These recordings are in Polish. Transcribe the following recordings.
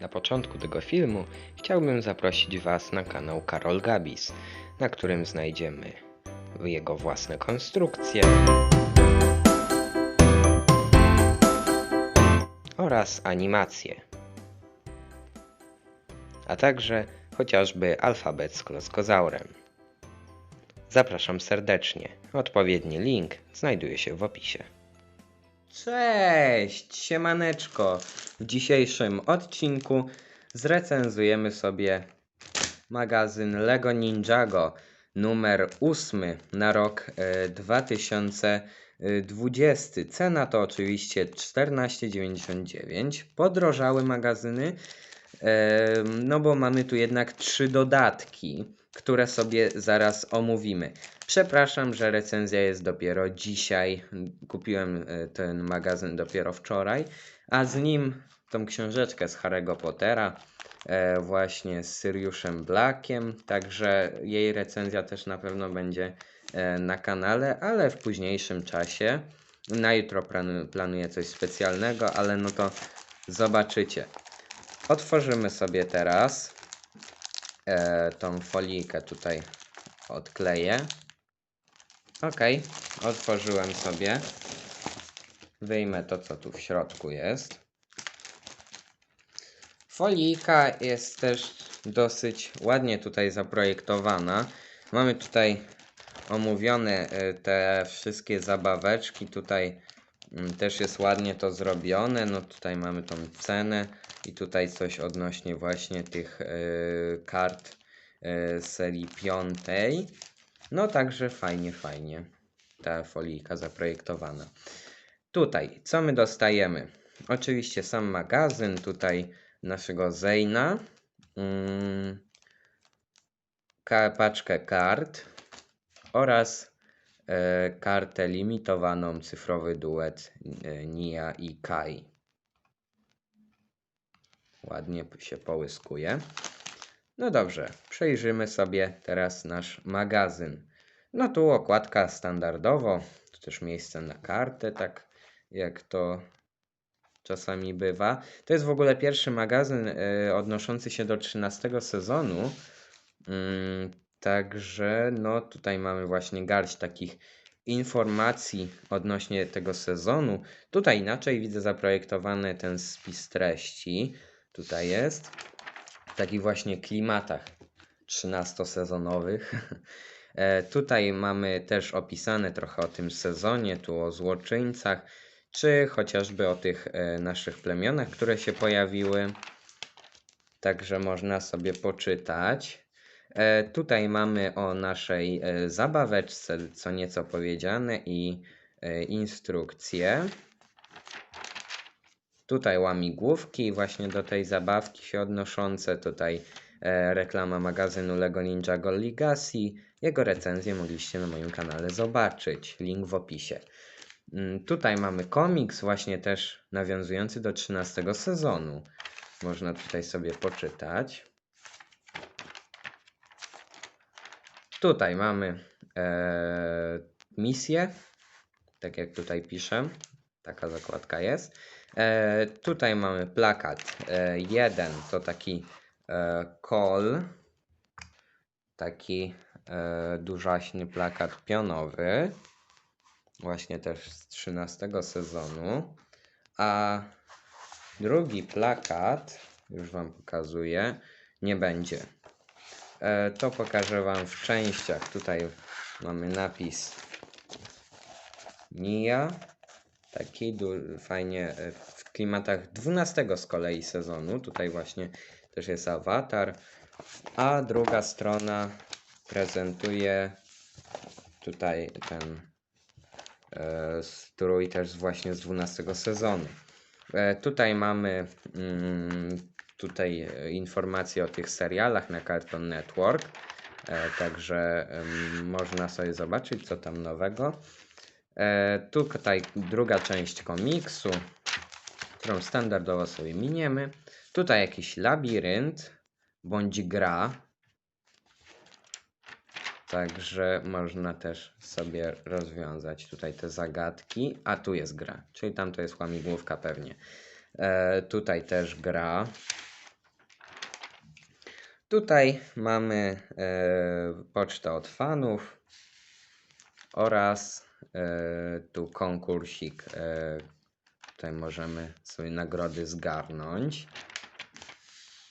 Na początku tego filmu chciałbym zaprosić Was na kanał Karol Gabis, na którym znajdziemy jego własne konstrukcje oraz animacje, a także chociażby alfabet z kloskozaurem. Zapraszam serdecznie. Odpowiedni link znajduje się w opisie. Cześć, siemaneczko. W dzisiejszym odcinku zrecenzujemy sobie magazyn Lego Ninjago numer 8 na rok e, 2020. Cena to oczywiście 14,99. Podrożały magazyny, e, no bo mamy tu jednak trzy dodatki, które sobie zaraz omówimy. Przepraszam, że recenzja jest dopiero dzisiaj. Kupiłem e, ten magazyn dopiero wczoraj, a z nim tą książeczkę z Harry'ego Pottera, e, właśnie z Siriuszem Blackiem. Także jej recenzja też na pewno będzie e, na kanale, ale w późniejszym czasie. Na jutro planu- planuję coś specjalnego, ale no to zobaczycie. Otworzymy sobie teraz e, tą folijkę tutaj odkleję. Ok, otworzyłem sobie. Wyjmę to, co tu w środku jest. Folijka jest też dosyć ładnie tutaj zaprojektowana. Mamy tutaj omówione e, te wszystkie zabaweczki. Tutaj też jest ładnie to zrobione. No tutaj mamy tą cenę i tutaj coś odnośnie właśnie tych e, kart e, serii piątej. No także fajnie, fajnie ta folijka zaprojektowana. Tutaj, co my dostajemy? Oczywiście sam magazyn, tutaj naszego mm, ka- paczkę kart oraz kartę limitowaną, cyfrowy duet e, Nia i Kai. Ładnie się połyskuje. No dobrze, przejrzymy sobie teraz nasz magazyn. No tu okładka standardowo, tu też miejsce na kartę, tak jak to czasami bywa. To jest w ogóle pierwszy magazyn y, odnoszący się do 13 sezonu. Także no tutaj mamy właśnie garść takich informacji odnośnie tego sezonu. Tutaj inaczej widzę zaprojektowany ten spis treści. Tutaj jest w takich właśnie klimatach 13-sezonowych. E, Tutaj mamy też opisane trochę o tym sezonie, tu o złoczyńcach, czy chociażby o tych e, naszych plemionach, które się pojawiły. Także można sobie poczytać. E, Tutaj mamy o naszej e, zabaweczce co nieco powiedziane i e, instrukcje. Tutaj łamigłówki właśnie do tej zabawki się odnoszące. Tutaj reklama magazynu Lego Ninjago Legacy. Jego recenzję mogliście na moim kanale zobaczyć. Link w opisie. Mm, Tutaj mamy komiks właśnie też nawiązujący do 13 sezonu. Można tutaj sobie poczytać. Tutaj mamy e, misję, tak jak tutaj piszę. Taka zakładka jest. E, tutaj mamy plakat. E, jeden to taki e, call, taki e, dużaśny plakat pionowy, właśnie też z 13 sezonu. A drugi plakat, już Wam pokazuję, nie będzie. E, to pokażę Wam w częściach. Tutaj mamy napis Nia. Taki fajnie e, w klimatach 12 z kolei sezonu. Tutaj właśnie też jest awatar. A druga strona prezentuje tutaj ten e, strój też właśnie z 12 sezonu. E, tutaj mamy mm, tutaj e, informacje o tych serialach na Cartoon Network. E, także można sobie zobaczyć, co tam nowego. E, tutaj druga część komiksu, którą standardowo sobie miniemy. Tutaj jakiś labirynt bądź gra. Także można też sobie rozwiązać tutaj te zagadki. A tu jest gra, czyli tam to jest łamigłówka pewnie. E, tutaj też gra. Tutaj mamy e, pocztę od fanów oraz e, tu konkursik. E, tutaj możemy sobie nagrody zgarnąć.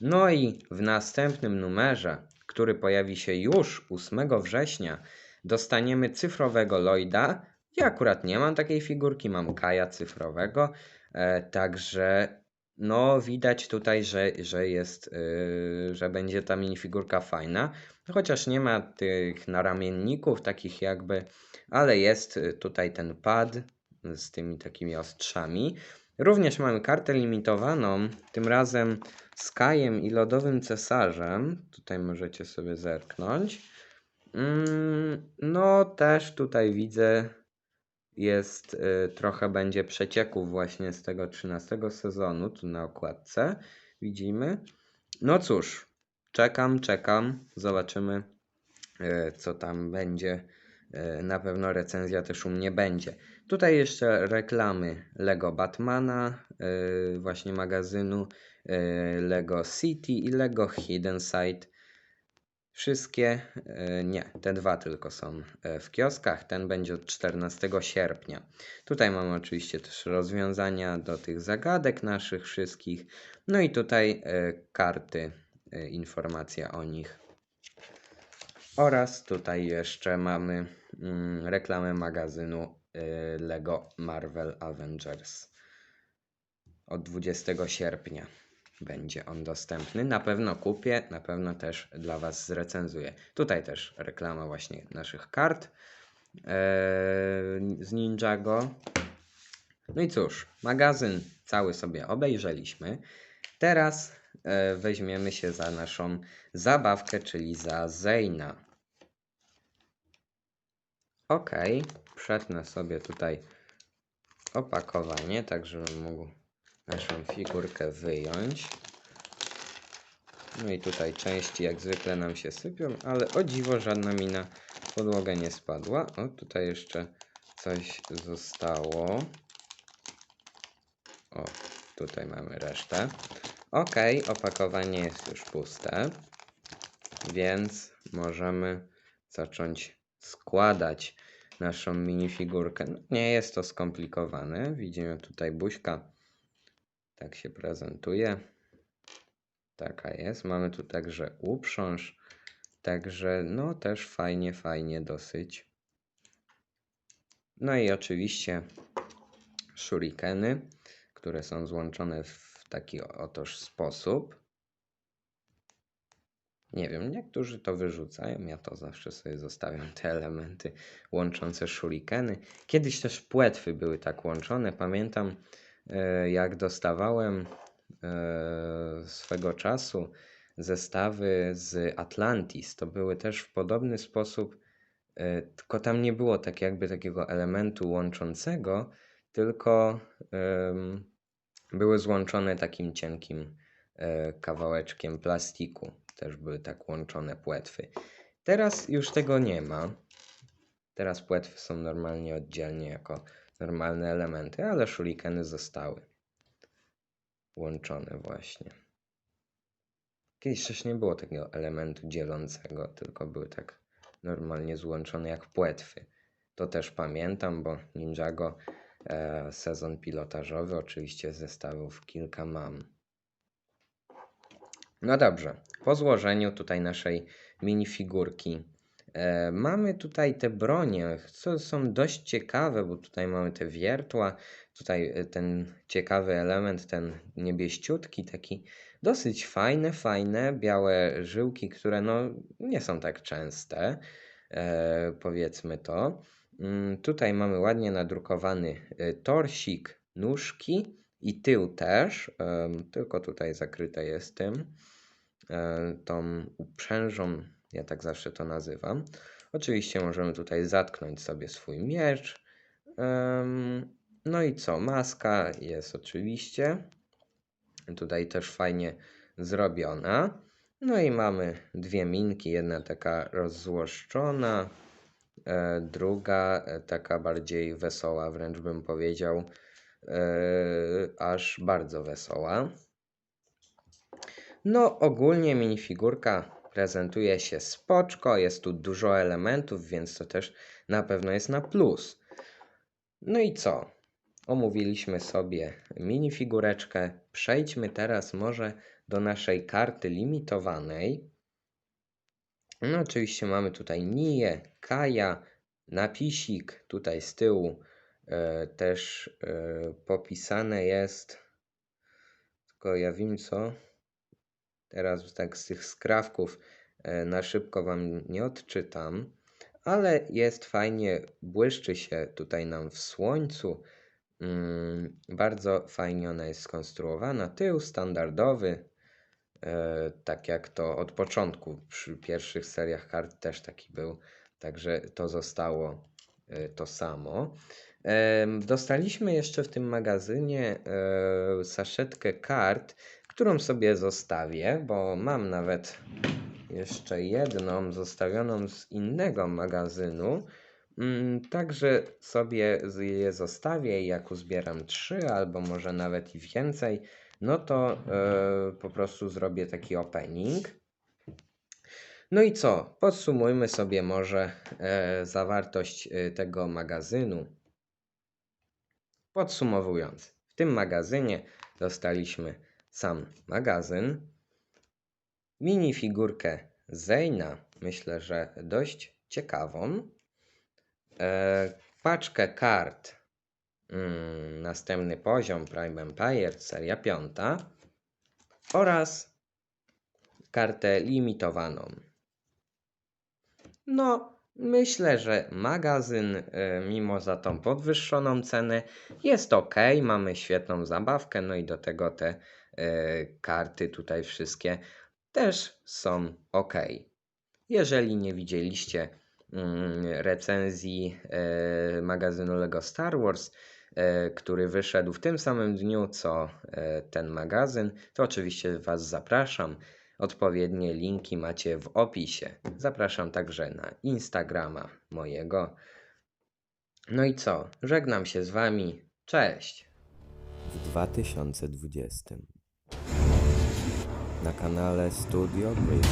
No i w następnym numerze, który pojawi się już 8 września, dostaniemy cyfrowego Lloyda. Ja akurat nie mam takiej figurki, mam Kaja cyfrowego, e, także no widać tutaj, że, że jest, yy, że będzie ta minifigurka fajna, chociaż nie ma tych naramienników takich jakby, ale jest y, tutaj ten pad z tymi takimi ostrzami. Również mamy kartę limitowaną, tym razem z Kajem i Lodowym Cesarzem. Tutaj możecie sobie zerknąć. Mm, no, też tutaj widzę, jest y, trochę będzie przecieków właśnie z tego 13 sezonu, tu na okładce widzimy. No cóż, czekam, czekam, zobaczymy y, co tam będzie. Y, na pewno recenzja też u mnie będzie. Tutaj jeszcze reklamy Lego Batmana, właśnie magazynu, Lego City i Lego Hidden Side. Wszystkie, e, nie, te dwa tylko są e, w kioskach. Ten będzie od 14 sierpnia. Tutaj mamy oczywiście też rozwiązania do tych zagadek naszych wszystkich. No i tutaj e, karty, informacja o nich. Oraz tutaj jeszcze mamy mm, reklamę magazynu Lego Marvel Avengers od 20 sierpnia będzie on dostępny. Na pewno kupię, na pewno też dla Was zrecenzuję. Tutaj też reklama właśnie naszych kart ee, z Ninjago. No i cóż, magazyn cały sobie obejrzeliśmy. Teraz e, weźmiemy się za naszą zabawkę, czyli za Zeyna. Ok, przetnę sobie tutaj opakowanie, tak żebym mógł naszą figurkę wyjąć. No i tutaj części jak zwykle nam się sypią, ale o dziwo żadna mi na podłogę nie spadła. O, tutaj jeszcze coś zostało. O, tutaj mamy resztę. Ok, opakowanie jest już puste, więc możemy zacząć składać naszą minifigurkę. No, nie jest to skomplikowane. Widzimy tutaj buźka tak się prezentuje. Taka jest. Mamy tu także uprząż. Także no też fajnie, fajnie dosyć. No i oczywiście shurikeny, które są złączone w taki otoż sposób. Nie wiem, niektórzy to wyrzucają, ja to zawsze sobie zostawiam te elementy łączące shurikeny. Kiedyś też płetwy były tak łączone, pamiętam jak dostawałem e, swego czasu zestawy z Atlantis, to były też w podobny sposób, e, tylko tam nie było tak jakby takiego elementu łączącego, tylko były złączone takim cienkim kawałeczkiem plastiku. Też były tak łączone płetwy. Teraz już tego nie ma. Teraz płetwy są normalnie oddzielnie jako normalne elementy, ale shurikeny zostały łączone właśnie. Kiedyś też nie było takiego elementu dzielącego, tylko były tak normalnie złączone jak płetwy. To też pamiętam, bo Ninjago e, sezon pilotażowy, oczywiście zestawów kilka mam. No dobrze, po złożeniu tutaj naszej minifigurki mamy tutaj te bronie, co są dość ciekawe, bo tutaj mamy te wiertła, tutaj e, ten ciekawy element, ten niebieściutki, taki dosyć fajne, fajne, białe żyłki, które no nie są tak częste, e, powiedzmy to. Mm, tutaj mamy ładnie nadrukowany torsik, nóżki i tył też, tylko tutaj zakryte jest tym, tą uprzężą ja tak zawsze to nazywam. Oczywiście możemy tutaj zatknąć sobie swój miecz. No i co? Maska jest oczywiście. Tutaj też fajnie zrobiona. No i mamy dwie minki. Jedna taka rozzłoszczona, e, druga e, taka bardziej wesoła, wręcz bym powiedział, e, aż bardzo wesoła. No, ogólnie minifigurka prezentuje się spoczko, jest tu dużo elementów, więc to też na pewno jest na plus. No i co? Omówiliśmy sobie minifigureczkę. Przejdźmy teraz może do naszej karty limitowanej. No oczywiście mamy tutaj Niję, Kaja, napisik tutaj z tyłu e, też e, popisane jest, tylko ja wiem co, teraz tak z tych skrawków e, na szybko Wam nie odczytam, ale jest fajnie, błyszczy się tutaj nam w słońcu, mm, bardzo fajnie ona jest skonstruowana, tył standardowy, e, tak jak to od początku. Przy pierwszych seriach kart też taki był, także to zostało e, to samo. Dostaliśmy jeszcze w tym magazynie e, saszetkę kart, którą sobie zostawię, bo mam nawet jeszcze jedną zostawioną z innego magazynu. Mm, Także sobie je zostawię i jak uzbieram trzy albo może nawet i więcej, no to e, po prostu zrobię taki opening. No i co? Podsumujmy sobie może e, zawartość e, tego magazynu. Podsumowując, w tym magazynie dostaliśmy sam magazyn, minifigurkę Zeyna, myślę, że dość ciekawą, e, paczkę kart, mm, następny poziom Prime Empire, seria piąta oraz kartę limitowaną. No, myślę, że magazyn, e, mimo za tą podwyższoną cenę, jest ok. Mamy świetną zabawkę, no i do tego te karty tutaj wszystkie też są ok. Jeżeli nie widzieliście mm, recenzji e, magazynu Lego Star Wars, e, który wyszedł w tym samym dniu co e, ten magazyn, to oczywiście Was zapraszam. Odpowiednie linki macie w opisie. Zapraszam także na Instagrama mojego. No i co? Żegnam się z Wami. Cześć! w 2020 na kanale Studio Bricks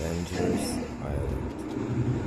Dangerous Island